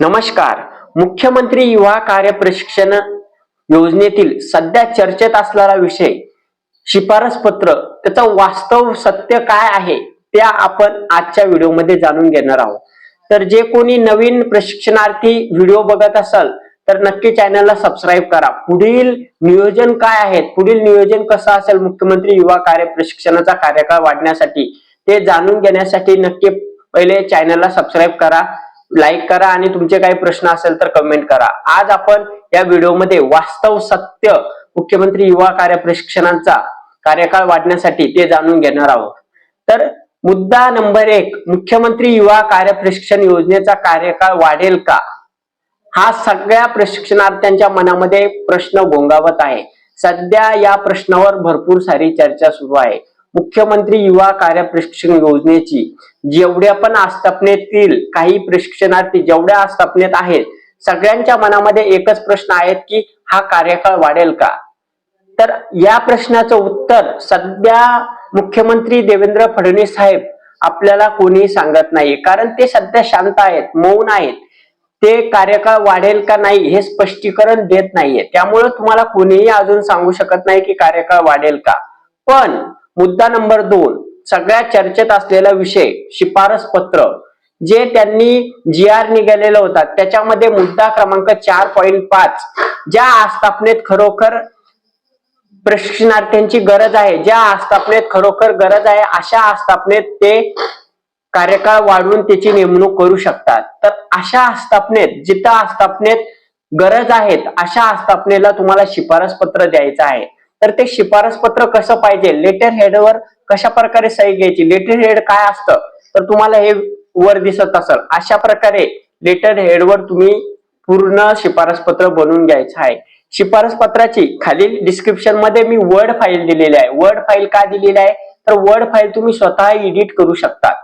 नमस्कार. मुख्यमंत्री युवा कार्य प्रशिक्षण योजनेतील सध्या चर्चेत असणारा विषय शिफारस पत्र त्याचं वास्तव सत्य काय आहे त्या आपण आजच्या व्हिडिओमध्ये जाणून घेणार आहोत. तर जे कोणी नवीन प्रशिक्षणार्थी व्हिडिओ बघत असाल तर नक्की चॅनलला सबस्क्राईब करा. पुढील नियोजन काय आहे पुढील नियोजन कसं असेल मुख्यमंत्री युवा कार्य प्रशिक्षणाचा कार्यकाळ वाढण्यासाठी ते जाणून घेण्यासाठी नक्की पहिले चॅनलला सबस्क्राईब करा. लाईक करा आणि तुमचे काही प्रश्न असेल तर कमेंट करा. आज आपण या व्हिडिओमध्ये वास्तव सत्य मुख्यमंत्री युवा कार्य प्रशिक्षणांचा कार्यकाळ वाढण्यासाठी ते जाणून घेणार आहोत. तर मुद्दा नंबर एक मुख्यमंत्री युवा कार्य प्रशिक्षण योजनेचा कार्यकाळ वाढेल का? हा सगळ्या प्रशिक्षणार्थ्यांच्या मनामध्ये प्रश्न घोंगावत आहे. सध्या या प्रश्नावर भरपूर सारी चर्चा सुरू आहे. मुख्यमंत्री युवा कार्य प्रशिक्षण योजनेची जेवढ्या पण आस्थापनेतील काही प्रशिक्षणार्थी जेवढ्या आस्थापनेत आहेत सगळ्यांच्या मनामध्ये एकच प्रश्न आहेत की हा कार्यकाळ वाढेल का? तर या प्रश्नाचं उत्तर सध्या मुख्यमंत्री देवेंद्र फडणवीस साहेब आपल्याला कोणीही सांगत नाही. कारण ते सध्या शांत आहेत मौन आहेत. ते कार्यकाळ वाढेल का नाही हे स्पष्टीकरण देत नाहीये. त्यामुळे तुम्हाला कोणीही अजून सांगू शकत नाही की कार्यकाळ वाढेल का. पण मुद्दा नंबर दोन सगळ्या चर्चेत असलेला विषय शिफारस पत्र जे त्यांनी जी आर निघालेला होता त्याच्यामध्ये मुद्दा क्रमांक चार पॉईंट पाच ज्या आस्थापनेत खरोखर प्रशिक्षणार्थ्यांची गरज आहे ज्या आस्थापनेत खरोखर गरज आहे अशा आस्थापनेत ते कार्यकाळ वाढवून त्याची नेमणूक करू शकतात. तर अशा आस्थापनेत जिथं आस्थापनेत गरज आहेत अशा आस्थापनेला तुम्हाला शिफारस पत्र द्यायचं आहे. तर ते शिफारस पत्र कसं पाहिजे? लेटर हेडवर कशा प्रकारे सही घ्यायची? लेटर हेड काय असतं? तर तुम्हाला हे वर दिसत असेल. अशा प्रकारे लेटर हेडवर तुम्ही पूर्ण शिफारस पत्र बनवून घ्यायचं आहे. शिफारस पत्राची खालील डिस्क्रिप्शनमध्ये मी वर्ड फाईल दिलेली आहे. वर्ड फाईल का दिलेली आहे? तर वर्ड फाईल तुम्ही स्वतः एडिट करू शकता.